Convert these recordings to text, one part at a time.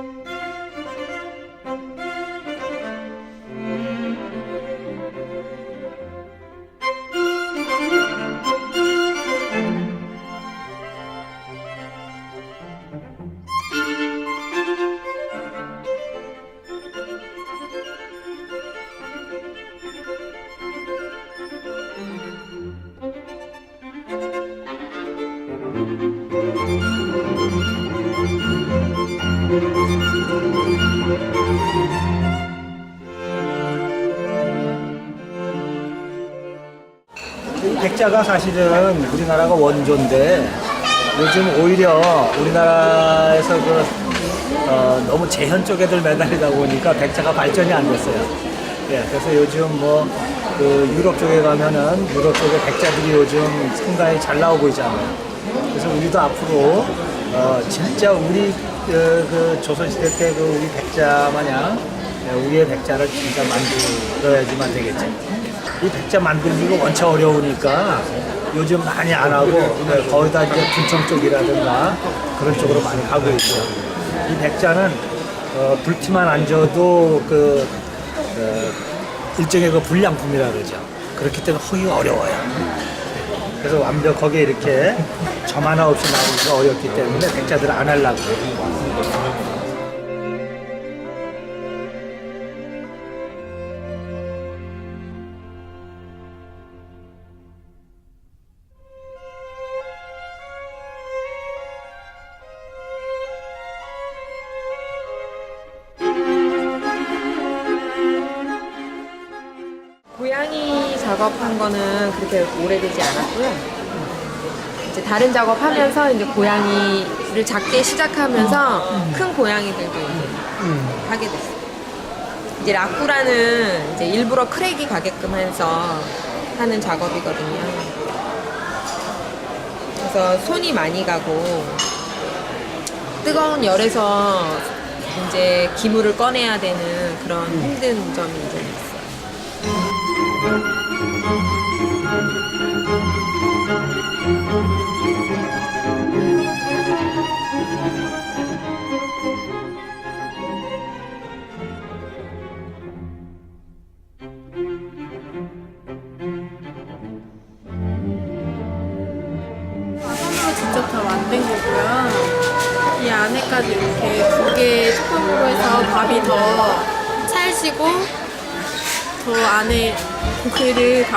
이 백자가 사실은 우리나라가 원조인데 요즘 오히려 우리나라에서 그 어, 너무 재현 쪽에들 매달리다 보니까 백자가 발전이 안 됐어요. 예, 그래서 요즘 뭐 그 유럽 쪽에 가면은 유럽 쪽에 백자들이 요즘 상당히 잘 나오고 있잖아요. 그래서 우리도 앞으로 어, 진짜 우리 그, 그 조선시대 때 그 우리 백자 마냥 예, 우리의 백자를 진짜 만들어야지만 되겠죠. 이 백자 만들기가 원체 어려우니까 요즘 많이 안 하고 네, 거의 다 이제 군청 쪽이라든가 그런 쪽으로 많이 가고 있죠. 이 백자는 어, 불티만 앉아도 그 어, 일종의 그 불량품이라 그러죠. 그렇기 때문에 하기가 어려워요. 그래서 완벽하게 이렇게 점 하나 없이 나오기가 어렵기 때문에 백자들을 안 하려고 거는 그렇게 오래되지 않았고요. 이제 다른 작업하면서 이제 고양이를 작게 시작하면서 큰 고양이들도 이제 하게 됐어요. 이제 라쿠라는 이제 일부러 크랙이 가게끔 해서 하는 작업이거든요. 그래서 손이 많이 가고 뜨거운 열에서 이제 기물을 꺼내야 되는 그런 힘든 점이 이제 있어요. 손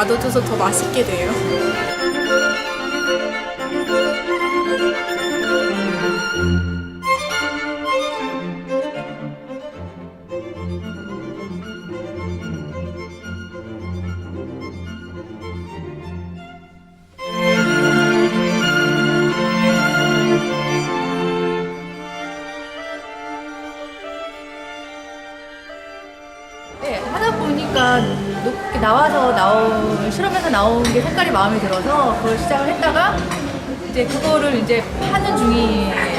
가둬줘서 더 맛있게 돼요. 네, 나와서 나온 실험에서 나온 게 색깔이 마음에 들어서 그걸 시작을 했다가 이제 그거를 이제 하는 중이에요.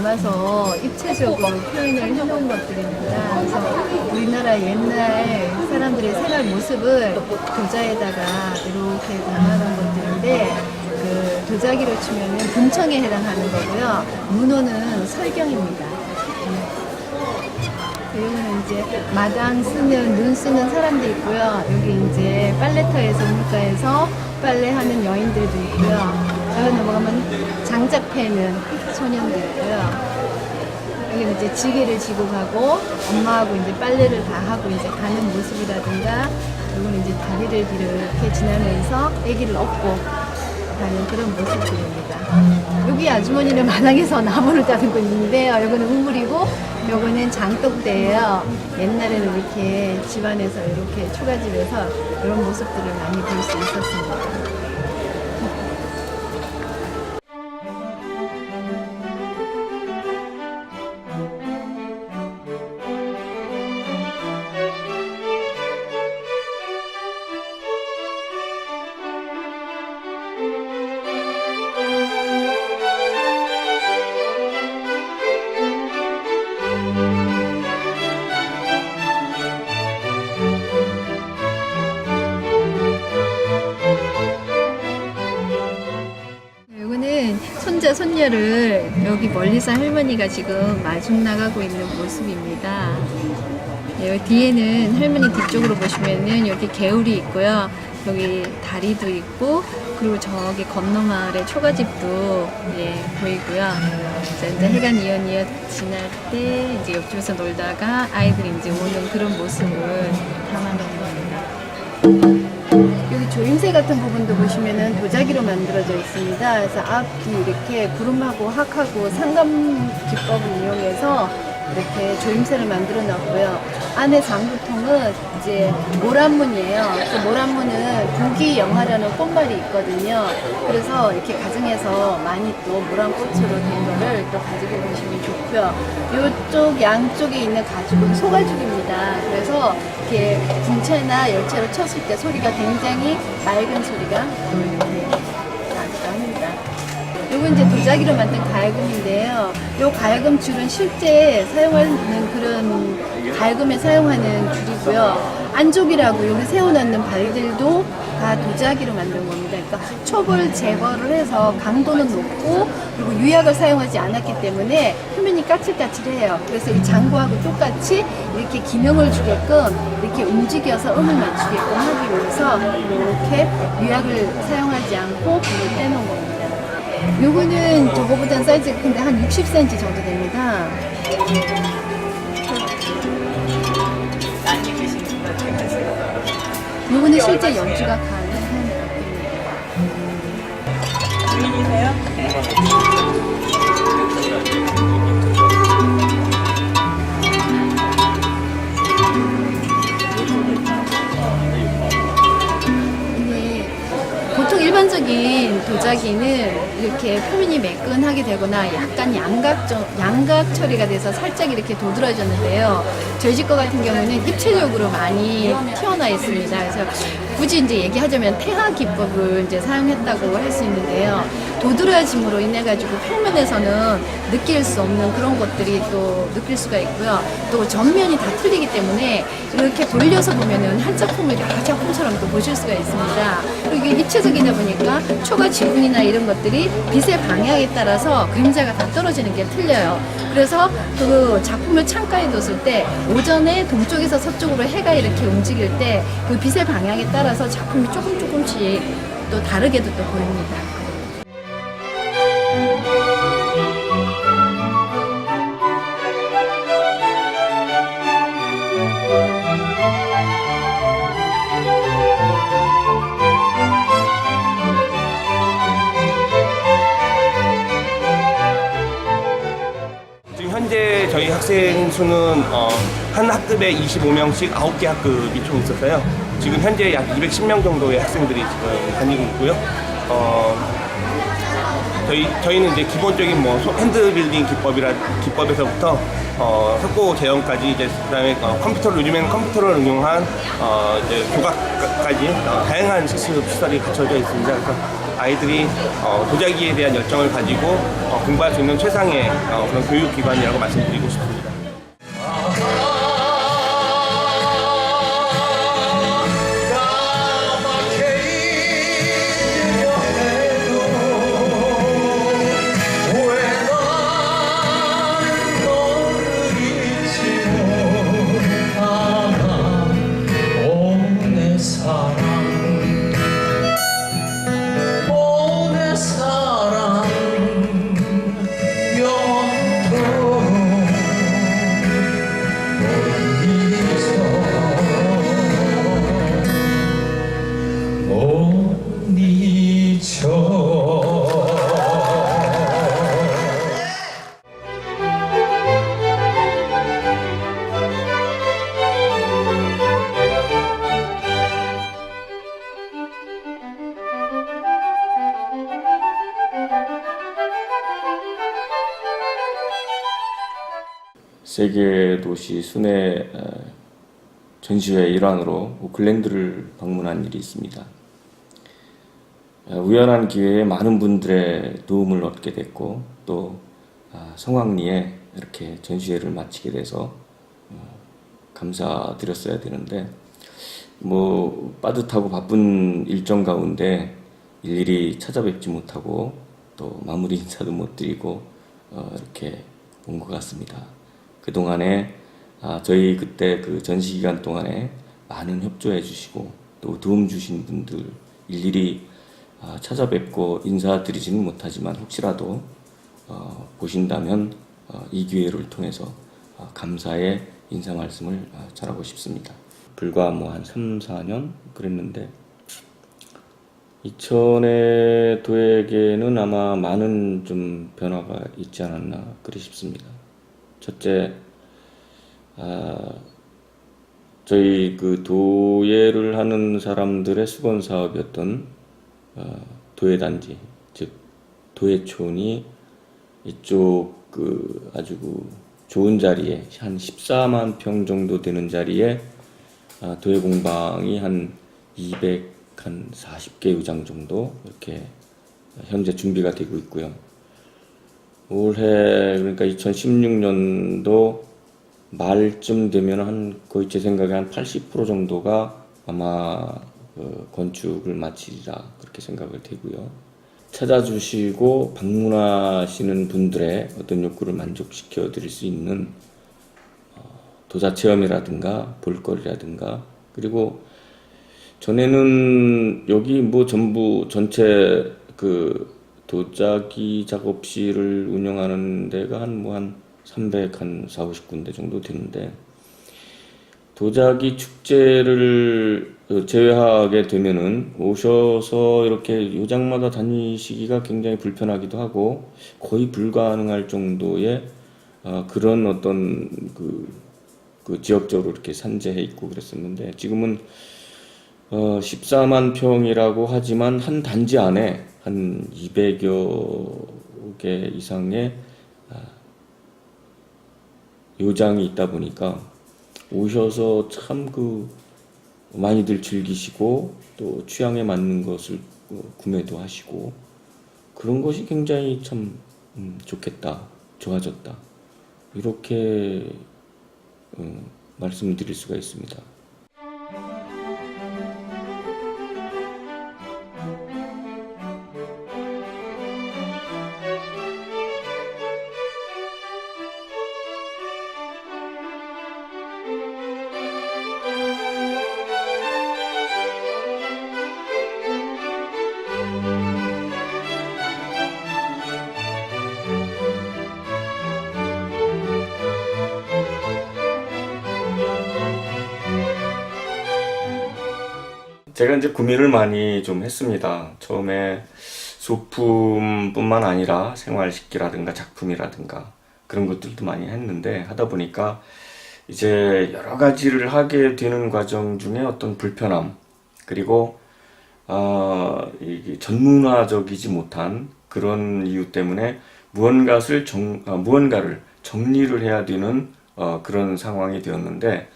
담아서 입체적으로 표현을 해놓은 것들입니다. 그래서 우리나라 옛날 사람들의 생활 모습을 도자에다가 이렇게 담아놓은 것들인데 그 도자기로 치면은 금청에 해당하는 거고요. 문호는 설경입니다. 여기는 이제 마당 쓰는 눈 쓰는 사람도 있고요. 여기 이제 빨래터에서 물가에서 빨래하는 여인들도 있고요. 여기 넘어가면 장작 패는 소년도 있고요. 여기는 이제 지게를 지고 가고 엄마하고 이제 빨래를 다 하고 이제 가는 모습이라든가 이거는 이제 다리를 이렇게 지나면서 아기를 업고 가는 그런 모습들입니다. 여기 아주머니는 마당에서 나무를 다듬고 있는데요. 여기는 우물이고 요거는 장독대예요. 옛날에는 이렇게 집안에서 이렇게 초가집에서 이런 모습들을 많이 볼 수 있었습니다. 손녀를 여기 멀리서 할머니가 지금 마중 나가고 있는 모습입니다. 네, 여기 뒤에는 할머니 뒤쪽으로 보시면은 여기 개울이 있고요. 여기 다리도 있고 그리고 저기 건너 마을에 초가집도 예, 보이고요. 자, 이제 해가 이어니어 지날 때 이제 옆집에서 놀다가 아이들이 이제 오는 그런 모습을 담아놓은 겁니다. 여기 조임새 같은 부분도 보시면은 도자기로 만들어져 있습니다. 그래서 앞뒤 이렇게 구름하고 학하고 상감 기법을 이용해서 이렇게 조임새를 만들어 놨고요. 안에 장부통은 이제 모란문이에요. 그 모란문은 부기영화라는 꽃말이 있거든요. 그래서 이렇게 가정에서 많이 또 모란꽃으로 된 거를 또 가지고 보시면 좋고요. 이쪽 양쪽에 있는 가죽은 소가죽입니다. 그래서 이렇게 군차나 열차로 쳤을 때 소리가 굉장히 맑은 소리가 요건 이제 도자기로 만든 가야금인데요. 요 가야금 줄은 실제 사용하는 그런 가야금에 사용하는 줄이고요. 안쪽이라고 여기 세워놓는 발들도 다 도자기로 만든 겁니다. 그러니까 촉을 제거를 해서 강도는 높고 그리고 유약을 사용하지 않았기 때문에 표면이 까칠까칠해요. 그래서 이 장구하고 똑같이 이렇게 기능을 주게끔 이렇게 움직여서 음을 맞추게끔 하기 위해서 이렇게 유약을 사용하지 않고 불을 떼놓은 겁니다. 요거는 저거보단 사이즈가 큰데 한 60cm 정도 됩니다. 요거는 실제 연주가 가능한 악기입니다. 이 일반적인 도자기는 이렇게 표면이 매끈하게 되거나 약간 양각, 양각 처리가 돼서 살짝 이렇게 도드라졌는데요. 저희 집 거 같은 경우는 입체적으로 많이 튀어나와 있습니다. 그래서 굳이 이제 얘기하자면 태화 기법을 이제 사용했다고 할 수 있는데요. 도드라짐으로 인해 가지고 평면에서는 느낄 수 없는 그런 것들이 또 느낄 수가 있고요. 또 전면이 다 틀리기 때문에 이렇게 돌려서 보면은 한 작품을 여러 작품처럼 또 보실 수가 있습니다. 그리고 이게 입체적이다 보니까 초가 지붕이나 이런 것들이 빛의 방향에 따라서 그림자가 다 떨어지는 게 틀려요. 그래서 그 작품을 창가에 뒀을 때 오전에 동쪽에서 서쪽으로 해가 이렇게 움직일 때 그 빛의 방향에 따라 서 작품이 조금 조금씩 또 다르게도 또 보입니다. 저희 학생 수는 어, 한 학급에 25명씩 9개 학급이 총 있어서요. 지금 현재 약 210명 정도의 학생들이 지금 다니고 있고요. 어, 저희 저희는 이제 기본적인 뭐 소- 핸드빌딩 기법이라 기법에서부터 어, 석고 제형까지 이제 그다음에 어, 컴퓨터를 요즘에는 컴퓨터를 응용한 어, 이제 교각까지 어, 다양한 실습 시설이 갖춰져 있습니다. 그래서 아이들이 어, 도자기에 대한 열정을 가지고 어, 공부할 수 있는 최상의 어, 그런 교육 기관이라고 말씀드리고 싶습니다. 세계 도시 순회 어, 전시회 일환으로 오클랜드를 방문한 일이 있습니다. 어, 우연한 기회에 많은 분들의 도움을 얻게 됐고 또 아, 성황리에 이렇게 전시회를 마치게 돼서 어, 감사드렸어야 되는데 뭐 빠듯하고 바쁜 일정 가운데 일일이 찾아뵙지 못하고 또 마무리 인사도 못 드리고 어, 이렇게 온 것 같습니다. 그 동안에 아, 저희 그때 그 전시 기간 동안에 많은 협조해 주시고 또 도움 주신 분들 일일이 아, 찾아뵙고 인사드리지는 못하지만 혹시라도 어, 보신다면 어, 이 기회를 통해서 어, 감사의 인사 말씀을 어, 전하고 싶습니다. 불과 뭐 한 3, 4년 그랬는데 이천의 도에게는 아마 많은 좀 변화가 있지 않았나 그리 싶습니다. 첫째, 아, 저희 그 도예를 하는 사람들의 수건 사업이었던 어, 도예단지, 즉 도예촌이 이쪽 그 아주 그 좋은 자리에 한 14만 평 정도 되는 자리에 아, 도예 공방이 한 200, 한 40개 의장 정도 이렇게 현재 준비가 되고 있고요. 올해 그러니까 2016년도 말쯤 되면 한 거의 제 생각에 한 80% 정도가 아마 그 건축을 마치리라 그렇게 생각을 되고요. 찾아주시고 방문하시는 분들의 어떤 욕구를 만족시켜 드릴 수 있는 어, 도자 체험이라든가 볼거리라든가 그리고 전에는 여기 뭐 전부 전체 그 도자기 작업실을 운영하는 데가 한 뭐한 300, 한 4, 50 군데 정도 되는데 도자기 축제를 그 제외하게 되면은 오셔서 이렇게 요장마다 다니시기가 굉장히 불편하기도 하고 거의 불가능할 정도의 아, 그런 어떤 그, 그 지역적으로 이렇게 산재해 있고 그랬었는데 지금은 어, 14만 평이라고 하지만 한 단지 안에 한 200여 개 이상의 아, 요장이 있다 보니까 오셔서 참 그 많이들 즐기시고 또 취향에 맞는 것을 어, 구매도 하시고 그런 것이 굉장히 참 음, 좋겠다, 좋아졌다 이렇게 어, 말씀드릴 수가 있습니다. 제가 이제 고민을 많이 좀 했습니다. 처음에 소품뿐만 아니라 생활식기라든가 작품이라든가 그런 것들도 많이 했는데 하다 보니까 이제 여러 가지를 하게 되는 과정 중에 어떤 불편함 그리고 어, 전문화적이지 못한 그런 이유 때문에 무언가를 정, 아, 무언가를 정리를 해야 되는 어, 그런 상황이 되었는데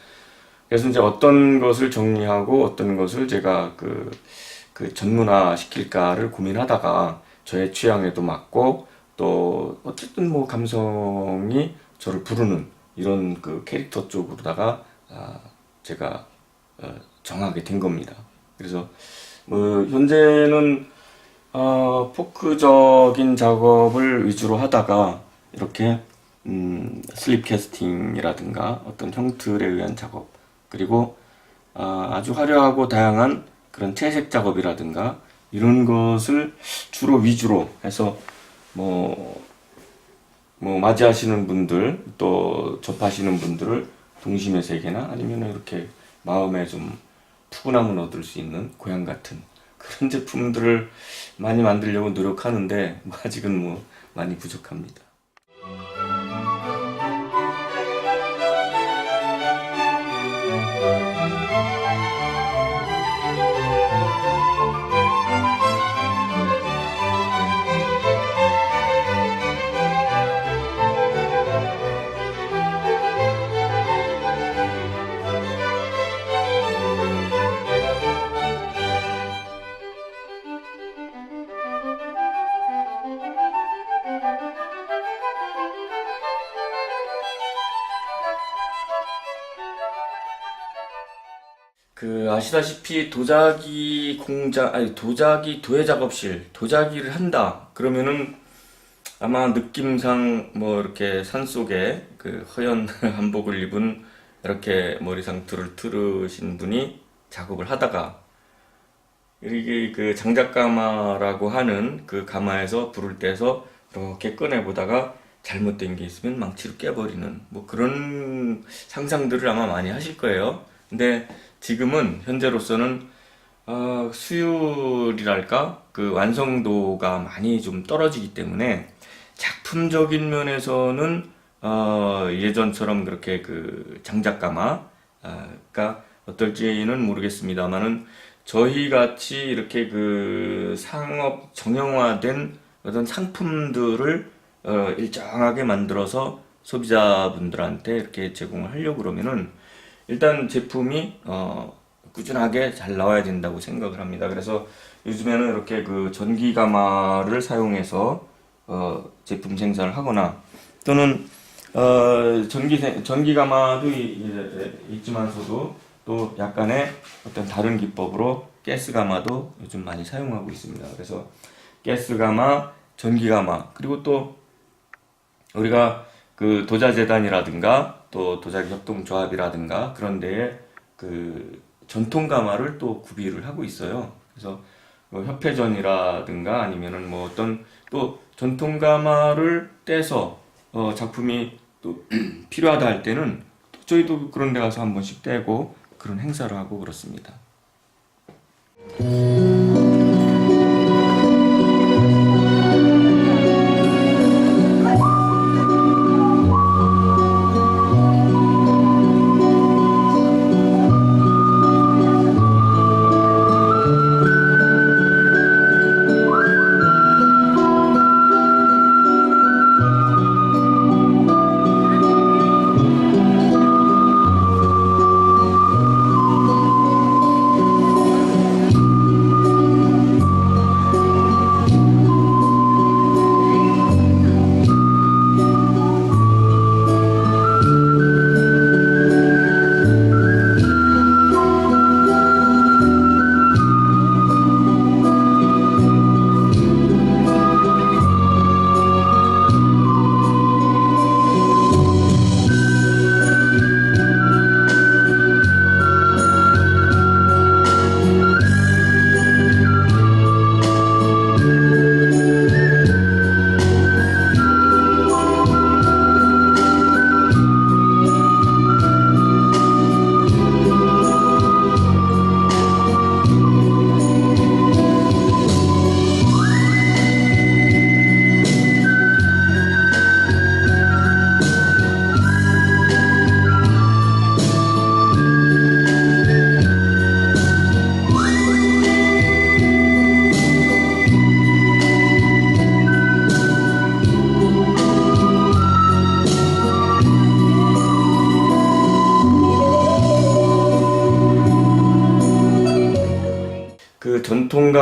그래서 이제 어떤 것을 정리하고 어떤 것을 제가 그, 그 전문화 시킬까를 고민하다가 저의 취향에도 맞고 또 어쨌든 뭐 감성이 저를 부르는 이런 그 캐릭터 쪽으로다가 아, 제가 어, 정하게 된 겁니다. 그래서 뭐 현재는 어, 포크적인 작업을 위주로 하다가 이렇게 음, 슬립 캐스팅이라든가 어떤 형틀에 의한 작업 그리고 아, 아주 화려하고 다양한 그런 채색 작업이라든가 이런 것을 주로 위주로 해서 뭐, 뭐 맞이하시는 분들 또 접하시는 분들을 동심의 세계나 아니면 이렇게 마음에 좀 푸근함을 얻을 수 있는 고향 같은 그런 제품들을 많이 만들려고 노력하는데 뭐 아직은 뭐 많이 부족합니다. 그 아시다시피 도자기 공장 아니 도자기 도예 작업실 도자기를 한다 그러면은 아마 느낌상 뭐 이렇게 산 속에 그 허연 한복을 입은 이렇게 머리 상투를 틀으신 분이 작업을 하다가 이게 그 장작가마라고 하는 그 가마에서 불을 떼서 이렇게 꺼내 보다가 잘못된 게 있으면 망치로 깨버리는 뭐 그런 상상들을 아마 많이 하실 거예요. 근데 지금은 현재로서는 어, 수율이랄까? 그 완성도가 많이 좀 떨어지기 때문에 작품적인 면에서는 어, 예전처럼 그렇게 그 장작가마가 어떨지는 모르겠습니다만은 저희 같이 이렇게 그 상업 정형화된 어떤 상품들을 어, 일정하게 만들어서 소비자분들한테 이렇게 제공을 하려고 그러면은 일단 제품이 어, 꾸준하게 잘 나와야 된다고 생각을 합니다. 그래서 요즘에는 이렇게 그 전기 가마를 사용해서 어, 제품 생산을 하거나 또는 어, 전기 생- 전기 가마도 있지만서도 또 약간의 어떤 다른 기법으로 가스 가마도 요즘 많이 사용하고 있습니다. 그래서 가스 가마, 전기 가마 그리고 또 우리가 그 도자재단이라든가 또 도자기 협동조합이라든가 그런 데에 그 전통 가마를 또 구비를 하고 있어요. 그래서 뭐 협회전이라든가 아니면은 뭐 어떤 또 전통 가마를 떼서 어 작품이 또 필요하다 할 때는 또 저희도 그런 데 가서 한 번씩 떼고 그런 행사를 하고 그렇습니다.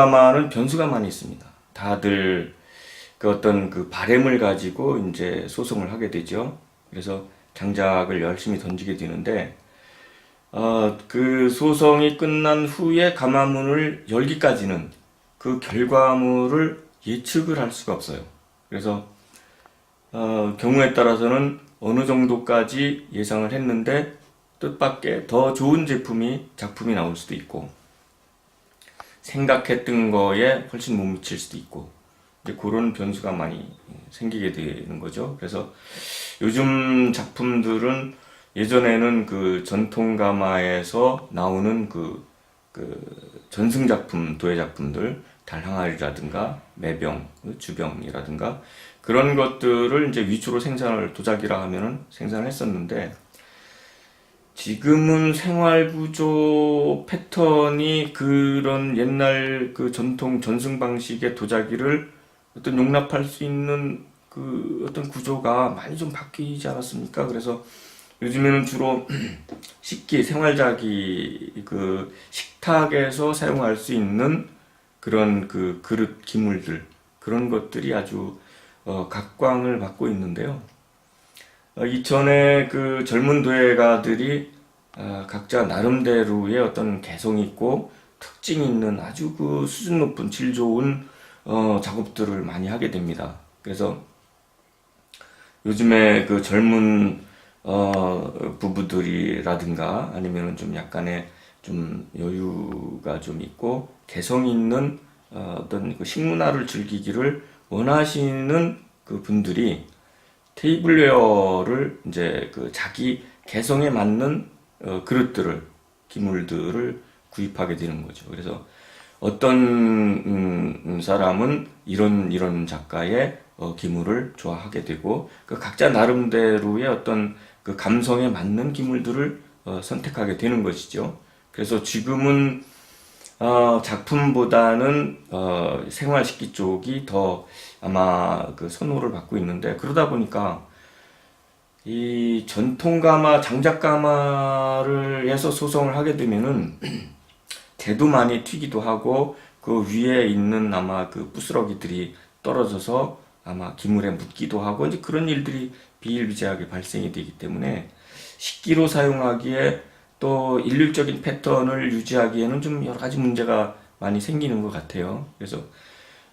가마는 변수가 많이 있습니다. 다들 그 어떤 그 바램을 가지고 이제 소송을 하게 되죠. 그래서 장작을 열심히 던지게 되는데 어, 그 소송이 끝난 후에 가마문을 열기까지는 그 결과물을 예측을 할 수가 없어요. 그래서 어, 경우에 따라서는 어느 정도까지 예상을 했는데 뜻밖의 더 좋은 제품이 작품이 나올 수도 있고 생각했던 거에 훨씬 못 미칠 수도 있고 이제 그런 변수가 많이 생기게 되는 거죠. 그래서 요즘 작품들은 예전에는 그 전통 가마에서 나오는 그, 그 전승 작품, 도예 작품들, 달항아리라든가 매병, 주병이라든가 그런 것들을 이제 위주로 생산을 도자기라 하면은 생산을 했었는데 지금은 생활 구조 패턴이 그런 옛날 그 전통 전승 방식의 도자기를 어떤 용납할 수 있는 그 어떤 구조가 많이 좀 바뀌지 않았습니까? 그래서 요즘에는 주로 식기, 생활자기, 그 식탁에서 사용할 수 있는 그런 그 그릇 기물들 그런 것들이 아주 어, 각광을 받고 있는데요. 어, 이전에 그 젊은 도예가들이 어, 각자 나름대로의 어떤 개성 있고 특징 있는 아주 그 수준 높은 질 좋은 어, 작업들을 많이 하게 됩니다. 그래서 요즘에 그 젊은 어, 부부들이라든가 아니면은 좀 약간의 좀 여유가 좀 있고 개성 있는 어, 어떤 그 식문화를 즐기기를 원하시는 그 분들이 테이블웨어를 이제 그 자기 개성에 맞는 어, 그릇들을 기물들을 구입하게 되는 거죠. 그래서 어떤 음, 음, 사람은 이런 이런 작가의 어, 기물을 좋아하게 되고 그 각자 나름대로의 어떤 그 감성에 맞는 기물들을 어, 선택하게 되는 것이죠. 그래서 지금은 어, 작품보다는 어, 생활식기 쪽이 더 아마 그 선호를 받고 있는데 그러다 보니까 이 전통 가마, 장작 가마를 해서 소송을 하게 되면은 재도 많이 튀기도 하고 그 위에 있는 아마 그 부스러기들이 떨어져서 아마 기물에 묻기도 하고 이제 그런 일들이 비일비재하게 발생이 되기 때문에 식기로 사용하기에 또 일률적인 패턴을 유지하기에는 좀 여러 가지 문제가 많이 생기는 것 같아요. 그래서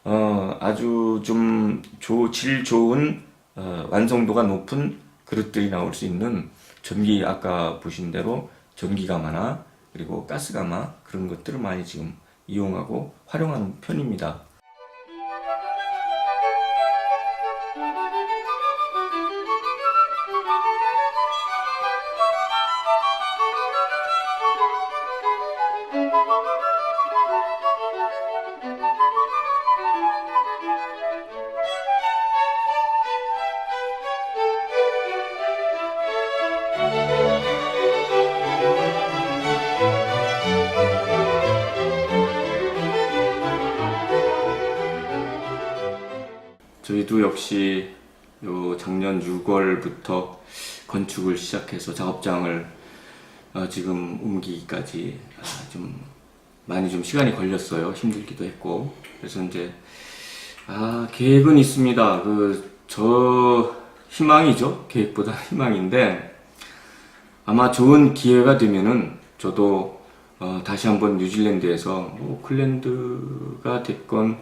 어, 아주 좀 조, 질 좋은 어, 완성도가 높은 그릇들이 나올 수 있는 전기 아까 보신 대로 전기가마나 그리고 가스가마 그런 것들을 많이 지금 이용하고 활용하는 편입니다. 저희도 역시 요 작년 6월부터 건축을 시작해서 작업장을 어, 지금 옮기기까지 아, 좀 많이 좀 시간이 걸렸어요. 힘들기도 했고 그래서 이제 아 계획은 있습니다. 그 저 희망이죠. 계획보다 희망인데 아마 좋은 기회가 되면은 저도 어, 다시 한번 뉴질랜드에서 뭐 오클랜드가 됐건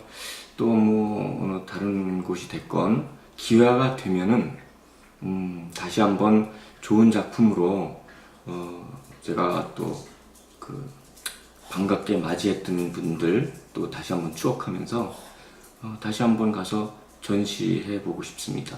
또 뭐 다른 곳이 됐건 기회가 되면은 음, 다시 한번 좋은 작품으로 어, 제가 또 그 반갑게 맞이했던 분들 또 다시 한번 추억하면서 어, 다시 한번 가서 전시해 보고 싶습니다.